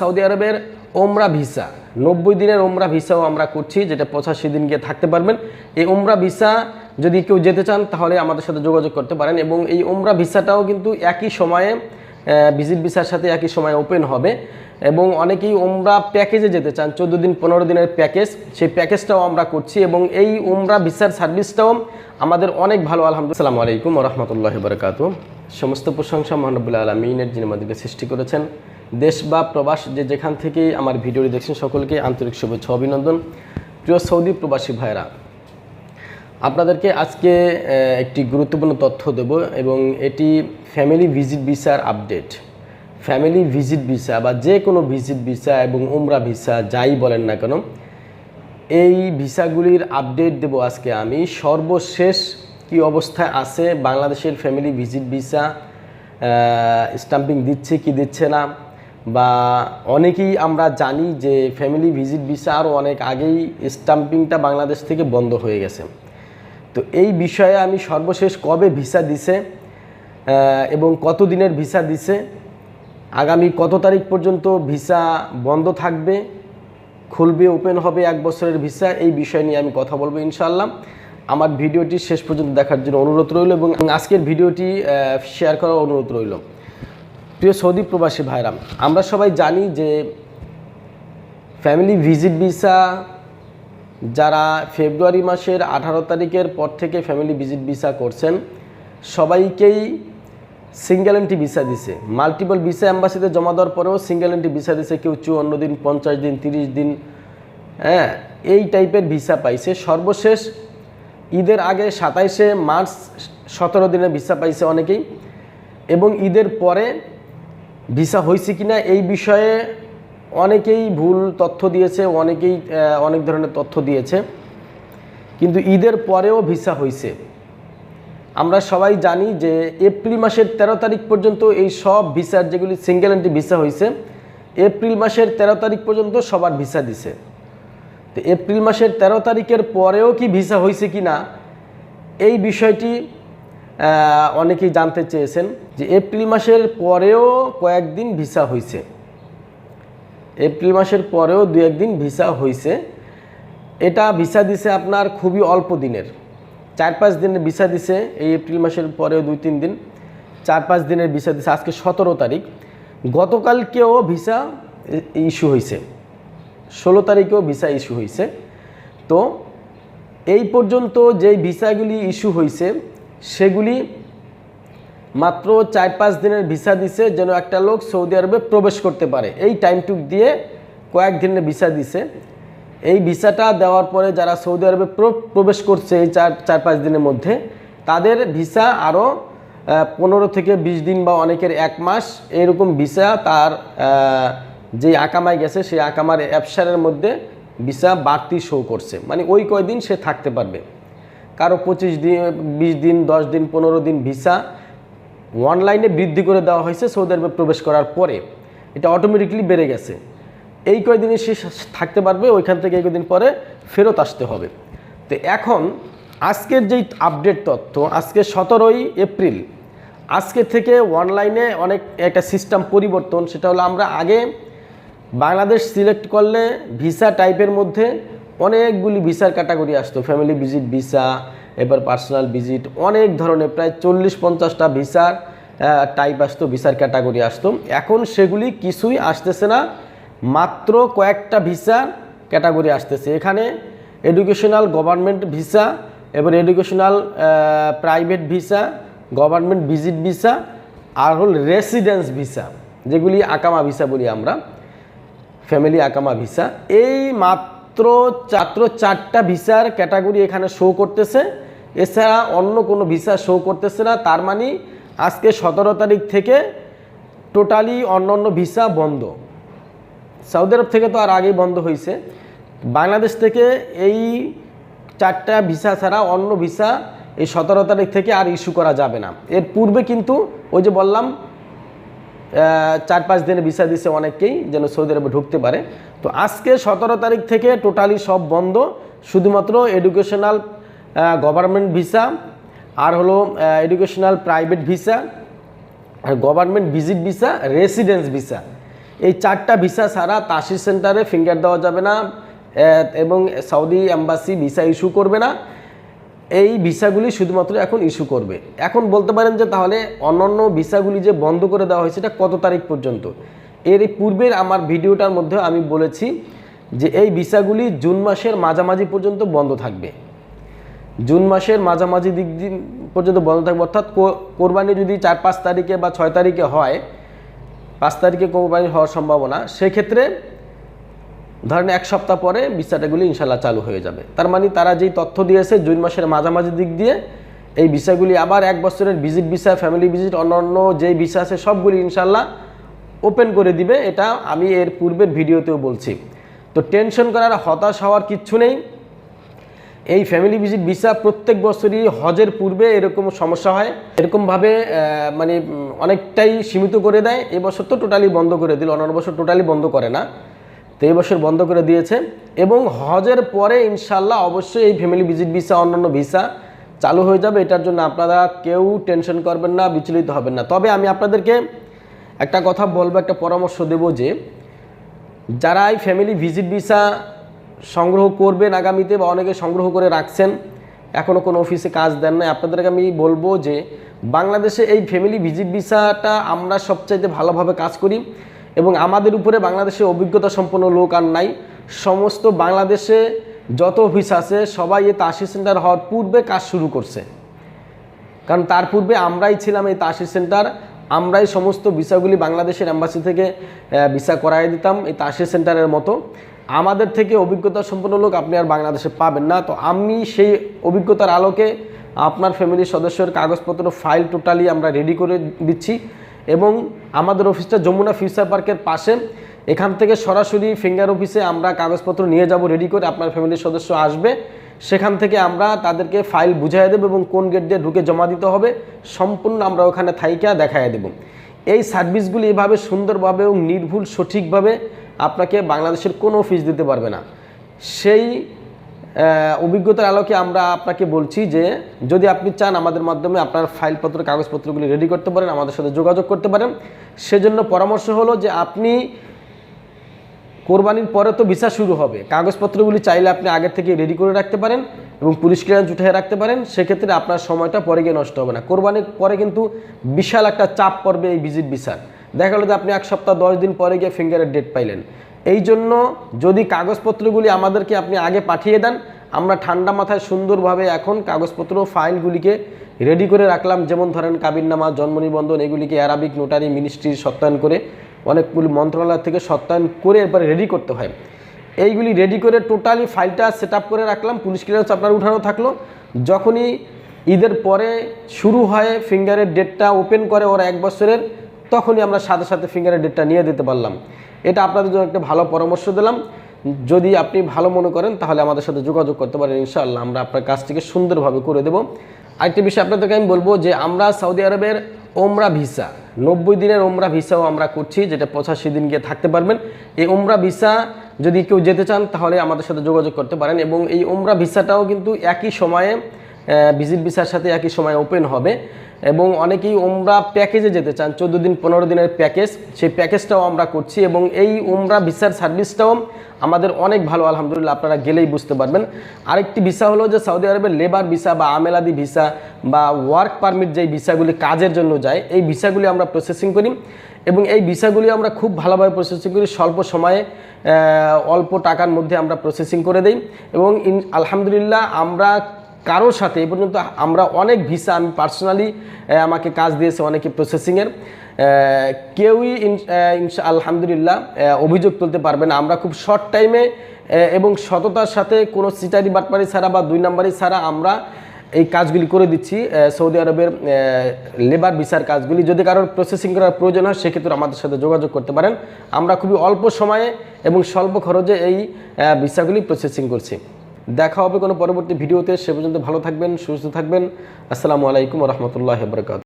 Saudi আরবের ওমরা visa, নব্বই দিনের ওমরা ভিসাও আমরা করছি, যেটা পঁচাশি দিন গিয়ে থাকতে পারবেন। এই ওমরা ভিসা যদি কেউ যেতে চান, তাহলে আমাদের সাথে যোগাযোগ করতে পারেন এবং এই ওমরা ভিসাটাও কিন্তু একই সময়ে ভিজিট ভিসার সাথে একই সময়ে ওপেন হবে। এবং অনেকেই ওমরা প্যাকেজে যেতে চান, চোদ্দ দিন, পনেরো দিনের প্যাকেজ সেই প্যাকেজটাও আমরা করছি এবং এই ওমরা ভিসার সার্ভিসটাও আমাদের অনেক ভালো, আলহামদুলিল্লাহ। আসসালামু আলাইকুম রহমতুল্লাহ বরকাত সমস্ত প্রশংসা মহানবুল্লাহ আলমিনের আমাদেরকে সৃষ্টি করেছেন। দেশ বা প্রবাস যে যেখান থেকেই আমার ভিডিওটি দেখছেন সকলকে আন্তরিক শুভেচ্ছা অভিনন্দন। প্রিয় সৌদি প্রবাসী ভাইরা আপনাদেরকে আজকে একটি গুরুত্বপূর্ণ তথ্য দেব এবং এটি ফ্যামিলি ভিজিট ভিসার আপডেট ফ্যামিলি ভিজিট ভিসা বা যে কোনো ভিজিট ভিসা এবং উমরা ভিসা যাই বলেন না কেন, এই ভিসাগুলির আপডেট দেব আজকে আমি। সর্বশেষ কি অবস্থায় আছে? বাংলাদেশের ফ্যামিলি ভিজিট ভিসা স্টাম্পিং দিচ্ছে কি দিচ্ছে না? বা অনেকেই আমরা জানি যে ফ্যামিলি ভিজিট ভিসা আরও অনেক আগেই স্টাম্পিংটা বাংলাদেশ থেকে বন্ধ হয়ে গেছে। তো এই বিষয়ে আমি সর্বশেষ কবে ভিসা দিছে এবং কত দিনের ভিসা দিছে, আগামী কত তারিখ পর্যন্ত ভিসা বন্ধ থাকবে, খুলবে ওপেন হবে এক বছরের ভিসা এই বিষয় নিয়ে আমি কথা বলব ইনশাআল্লাহ। আমার ভিডিওটি শেষ পর্যন্ত দেখার জন্য অনুরোধ রইল এবং আজকের ভিডিওটি শেয়ার করার অনুরোধ রইল। প্রিয় সৌদি প্রবাসী ভাইরাম, আমরা সবাই জানি যে ফ্যামিলি ভিজিট ভিসা যারা ফেব্রুয়ারি মাসের আঠারো তারিখের পর থেকে ফ্যামিলি ভিজিট ভিসা করছেন, সবাইকেই সিঙ্গেল এন্ট্রি ভিসা দিছে। মাল্টিপল ভিসা অ্যাম্বাসিতে জমা দেওয়ার পরেও সিঙ্গেল এন্ট্রি ভিসা দিছে, কেউ চুয়ান্ন দিন, পঞ্চাশ দিন, তিরিশ দিন হ্যাঁ এই টাইপের ভিসা পাইছে। সর্বশেষ ঈদের আগে সাতাইশে মার্চ সতেরো দিনের ভিসা পাইছে অনেকেই এবং ঈদের পরে ভিসা হয়েছে কিনা এই বিষয়ে অনেকেই ভুল তথ্য দিয়েছে, অনেকেই অনেক ধরনের তথ্য দিয়েছে। কিন্তু ঈদের পরেও ভিসা হয়েছে। আমরা সবাই জানি যে এপ্রিল মাসের ১৩ তারিখ পর্যন্ত এই সব ভিসার যেগুলি সিঙ্গেল এন্ট্রি ভিসা হয়েছে, এপ্রিল মাসের ১৩ তারিখ পর্যন্ত সবার ভিসা দিছে। তো এপ্রিল মাসের ১৩ তারিখের পরেও কি ভিসা হয়েছে কি না এই বিষয়টি অনেকেই জানতে চেয়েছেন যে এপ্রিল মাসের পরেও কয়েকদিন ভিসা হয়েছে এপ্রিল মাসের পরেও দু একদিন ভিসা হয়েছে এটা ভিসা দিছে আপনার খুবই অল্প দিনের। চার পাঁচ দিনের ভিসা দিছে এই এপ্রিল মাসের পরেও দুই তিন দিন। চার পাঁচ দিনের ভিসা দিছে, আজকে সতেরো তারিখ। গতকালকেও ভিসা ইস্যু হয়েছে ষোলো তারিখেও ভিসা ইস্যু হয়েছে তো এই পর্যন্ত যেই ভিসাগুলি ইস্যু হয়েছে সেগুলি মাত্র চার পাঁচ দিনের ভিসা দিছে যেন একটা লোক সৌদি আরবে প্রবেশ করতে পারে। এই টাইমটুক দিয়ে কয়েক দিনের ভিসা দিছে। এই ভিসাটা দেওয়ার পরে যারা সৌদি আরবে প্রবেশ করছে এই চার চার পাঁচ দিনের মধ্যে, তাদের ভিসা আরও পনেরো থেকে বিশ দিন বা অনেকের এক মাস এরকম ভিসা তার যে আকামায় গেছে সেই আকামার অ্যাপসারের মধ্যে ভিসা বাড়তি শো করছে। মানে ওই কয়দিন সে থাকতে পারবে। কারও পঁচিশ দিন, বিশ দিন, দশ দিন, পনেরো দিন ভিসা অনলাইনে বৃদ্ধি করে দেওয়া হয়েছে সৌদি আরবে প্রবেশ করার পরে। এটা অটোমেটিকলি বেড়ে গেছে। এই কয়দিনে সে থাকতে পারবে, ওইখান থেকে এই কয়দিন পরে ফেরত আসতে হবে। তো এখন আজকের যেই আপডেট তথ্য, আজকে সতেরোই এপ্রিল, আজকে থেকে অনলাইনে অনেক একটা সিস্টেম পরিবর্তন, সেটা হলো আমরা আগে বাংলাদেশ সিলেক্ট করলে ভিসা টাইপের মধ্যে অনেকগুলি ভিসার ক্যাটাগরি আসতো। ফ্যামিলি ভিজিট ভিসা, এবার পার্সোনাল ভিজিট, অনেক ধরনের, প্রায় চল্লিশ পঞ্চাশটা ভিসার টাইপ আসতো, ভিসার ক্যাটাগরি আসতো। এখন সেগুলি কিছুই আসতেছে না, মাত্র কয়েকটা ভিসা ক্যাটাগরি আসতেছে। এখানে এডুকেশনাল গভর্নমেন্ট ভিসা, এবার educational private visa government visit visa, আর হল রেসিডেন্স ভিসা, যেগুলি আকামা ভিসা বলি আমরা। ফ্যামিলি আকামা ভিসা। এই মাত্র চাত্র চারটা ভিসার ক্যাটাগরি এখানে শো করতেছে। এছাড়া অন্য কোনো ভিসা শো করতেছে না। তার মানে আজকে সতেরো তারিখ থেকে টোটালি অন্য অন্য ভিসা বন্ধ। সৌদি আরব থেকে তো আর আগেই বন্ধ হয়েছে বাংলাদেশ থেকে এই চারটা ভিসা ছাড়া অন্য ভিসা এই সতেরো তারিখ থেকে আর ইস্যু করা যাবে না। এর পূর্বে কিন্তু ওই যে বললাম চার পাঁচ দিনে ভিসা দিছে অনেককেই যেন সৌদি আরবে ঢুকতে পারে। তো আজকে সতেরো তারিখ থেকে টোটালি সব বন্ধ, শুধুমাত্র এডুকেশনাল গভর্নমেন্ট ভিসা আর হলো এডুকেশনাল প্রাইভেট ভিসা আর government visit visa residence visa. এই চারটা ভিসা ছাড়া তাসির সেন্টারে ফিঙ্গার দেওয়া যাবে না এবং সৌদি অ্যাম্বাসি ভিসা ইস্যু করবে না। এই ভিসাগুলি শুধুমাত্র এখন ইস্যু করবে। এখন বলতে পারেন যে তাহলে অন্যান্য ভিসাগুলি যে বন্ধ করে দেওয়া হয়েছে এটা কত তারিখ পর্যন্ত? এর পূর্বের আমার ভিডিওটার মধ্যে আমি বলেছি যে এই ভিসাগুলি জুন মাসের মাঝামাঝি পর্যন্ত বন্ধ থাকবে। জুন মাসের মাঝামাঝি দিক দিন পর্যন্ত বন্ধ থাকবে। অর্থাৎ কোরবানি যদি চার পাঁচ তারিখে বা ছয় তারিখে হয়, পাঁচ তারিখে কোরবানি হওয়ার সম্ভাবনা, সেক্ষেত্রে ধরেন এক সপ্তাহ পরে ভিসাটাগুলি ইনশাল্লাহ চালু হয়ে যাবে। তার মানে তারা যেই তথ্য দিয়েছে জুন মাসের মাঝামাঝি দিক দিয়ে, এই ভিসাগুলি আবার এক বছরের ভিজিট ভিসা ফ্যামিলি ভিজিট অন্যান্য যেই ভিসা আছে সবগুলি ইনশাল্লাহ ওপেন করে দিবে। এটা আমি এর পূর্বের ভিডিওতেও বলছি। তো টেনশন করার, হতাশ হওয়ার কিচ্ছু নেই। এই ফ্যামিলি ভিজিট ভিসা প্রত্যেক বছরই হজের পূর্বে এরকম সমস্যা হয়। এরকমভাবে মানে অনেকটাই সীমিত করে দেয়। এবছর তো টোটালি বন্ধ করে দিল অন্যান্য বছর টোটালি বন্ধ করে না। তো এই বছর বন্ধ করে দিয়েছে এবং হজের পরে ইনশাল্লাহ অবশ্যই এই ফ্যামিলি ভিজিট ভিসা অন্যান্য ভিসা চালু হয়ে যাবে। এটার জন্য আপনারা কেউ টেনশন করবেন না, বিচলিত হবেন না। তবে আমি আপনাদেরকে একটা কথা বলব, একটা পরামর্শ দেব যে, যারা এই ফ্যামিলি ভিজিট ভিসা সংগ্রহ করবেন আগামীতে বা অনেকে সংগ্রহ করে রাখছেন এখনও কোনো অফিসে কাজ দেন না আপনাদেরকে আমি বলব যে, বাংলাদেশে এই ফ্যামিলি ভিজিট ভিসাটা আমরা সবচাইতে ভালোভাবে কাজ করি। এবং আমাদের উপরে বাংলাদেশে অভিজ্ঞতা সম্পন্ন লোক আর নাই। সমস্ত বাংলাদেশে যত অফিস আছে, সবাই এই তাসি সেন্টার হওয়ার পূর্বে কাজ শুরু করছে। কারণ তার পূর্বে আমরাই ছিলাম এই তাসির সেন্টার আমরাই সমস্ত ভিসাগুলি বাংলাদেশের অ্যাম্বাসি থেকে ভিসা করাই দিতাম এই তাসির সেন্টারের মতো। আমাদের থেকে অভিজ্ঞতা সম্পন্ন লোক আপনি আর বাংলাদেশে পাবেন না। তো আমি সেই অভিজ্ঞতার আলোকে আপনার ফ্যামিলির সদস্যের কাগজপত্র ফাইল টোটালি আমরা রেডি করে দিচ্ছি। এবং আমাদের অফিসটা যমুনা ফিউচার পার্কের পাশে। এখান থেকে সরাসরি ফিঙ্গার অফিসে আমরা কাগজপত্র নিয়ে যাব রেডি করে আপনার ফ্যামিলির সদস্য আসবে। সেখান থেকে আমরা তাদেরকে ফাইল বুঝাই দেবো এবং কোন গেট দিয়ে ঢুকে জমা দিতে হবে। সম্পূর্ণ আমরা ওখানে থাইকা দেখাই দেব। এই সার্ভিসগুলি এভাবে সুন্দরভাবে এবং নির্ভুল সঠিকভাবে আপনাকে বাংলাদেশের কোনো অফিস দিতে পারবে না। সেই অভিজ্ঞতার আলোকে আমরা আপনাকে বলছি যে যদি আপনি চান আমাদের মাধ্যমে আপনার ফাইলপত্র, কাগজপত্রগুলি রেডি করতে পারেন, আমাদের সাথে যোগাযোগ করতে পারেন। সেজন্য পরামর্শ হলো যে আপনি কোরবানির পরে তো ভিসা শুরু হবে। কাগজপত্রগুলি চাইলে আপনি আগের থেকে রেডি করে রাখতে পারেন এবং পুলিশ ক্লিয়ারেন্স উঠে রাখতে পারেন। সেক্ষেত্রে আপনার সময়টা পরে গিয়ে নষ্ট হবে না। কোরবানির পরে কিন্তু বিশাল একটা চাপ পড়বে এই ভিজিট ভিসার দেখা গেলো যে আপনি এক সপ্তাহ, দশ দিন পরে গিয়ে ফিঙ্গারের ডেট পাইলেন। এই জন্য যদি কাগজপত্রগুলি আমাদেরকে আপনি আগে পাঠিয়ে দেন, আমরা ঠান্ডা মাথায় সুন্দরভাবে এখন কাগজপত্র, ফাইলগুলিকে রেডি করে রাখলাম। যেমন ধরেন কাবিননামা, জন্ম নিবন্ধন, এগুলিকে অ্যারাবিক নোটারি মিনিস্ট্রির সত্যায়ন করে অনেকগুলি মন্ত্রণালয় থেকে সত্যায়ন করে এরপরে রেডি করতে হয়। এইগুলি রেডি করে টোটালি ফাইলটা সেট করে রাখলাম। পুলিশ ক্লিয়ারেন্স আপনার উঠানো থাকল। যখনই ঈদের পরে শুরু হয় ফিঙ্গারের ডেটটা ওপেন করে ওরা এক বছরের। তখনই আমরা সাথে সাথে ফিঙ্গারের ডেটটা নিয়ে দিতে পারলাম। এটা আপনাদের জন্য একটা ভালো পরামর্শ দিলাম। যদি আপনি ভালো মনে করেন, তাহলে আমাদের সাথে যোগাযোগ করতে পারেন, ইনশাআল্লাহ। আমরা আপনার কাজটিকে সুন্দরভাবে করে দেব। আরেকটি বিষয় আপনাদেরকে আমি বলব যে, আমরা সৌদি আরবের ওমরা ভিসা, নব্বই দিনের ওমরা ভিসাও আমরা করছি, যেটা পঁচাশি দিন গিয়ে থাকতে পারবেন। এই ওমরা ভিসা যদি কেউ যেতে চান, তাহলে আমাদের সাথে যোগাযোগ করতে পারেন এবং এই ওমরা ভিসাটাও কিন্তু একই সময়ে ভিজিট ভিসার সাথে একই সময় ওপেন হবে। এবং অনেকেই ওমরা প্যাকেজে যেতে চান, চোদ্দ দিন, পনেরো দিনের প্যাকেজ সেই প্যাকেজটাও আমরা করছি এবং এই ওমরা ভিসার সার্ভিসটাও আমাদের অনেক ভালো, আলহামদুলিল্লাহ, আপনারা গেলেই বুঝতে পারবেন। আরেকটি ভিসা হলো যে সৌদি আরবের লেবার ভিসা বা আমেলাদি ভিসা বা ওয়ার্ক পারমিট যেই ভিসাগুলি কাজের জন্য যায়, এই ভিসাগুলি আমরা প্রসেসিং করি এবং এই ভিসাগুলি আমরা খুব ভালোভাবে প্রসেসিং করি, স্বল্প সময়ে অল্প টাকার মধ্যে আমরা প্রসেসিং করে দিই এবং আলহামদুলিল্লাহ আমরা কারোর সাথে এই পর্যন্ত আমরা অনেক ভিসা আমি পার্সোনালি আমাকে কাজ দিয়েছে অনেকে প্রসেসিংয়ের কেউই ইন- ইনশা, আলহামদুলিল্লাহ অভিযোগ তুলতে পারবে না। আমরা খুব শর্ট টাইমে এবং সততার সাথে কোনো সিটারি বাটপারি ছাড়া বা দুই নাম্বারি ছাড়া আমরা এই কাজগুলি করে দিচ্ছি। সৌদি আরবের লেবার ভিসার কাজগুলি। যদি কারোর প্রসেসিং করার প্রয়োজন হয়, সেক্ষেত্রে আমাদের সাথে যোগাযোগ করতে পারেন। আমরা খুবই অল্প সময়ে এবং স্বল্প খরচে এই ভিসাগুলি প্রসেসিং করছি। দেখা হবে কোনো পরবর্তী ভিডিওতে। সে পর্যন্ত ভালো থাকবেন, সুস্থ থাকবেন। আসসালামু আলাইকুম রহমতুল্লাহ বরকাত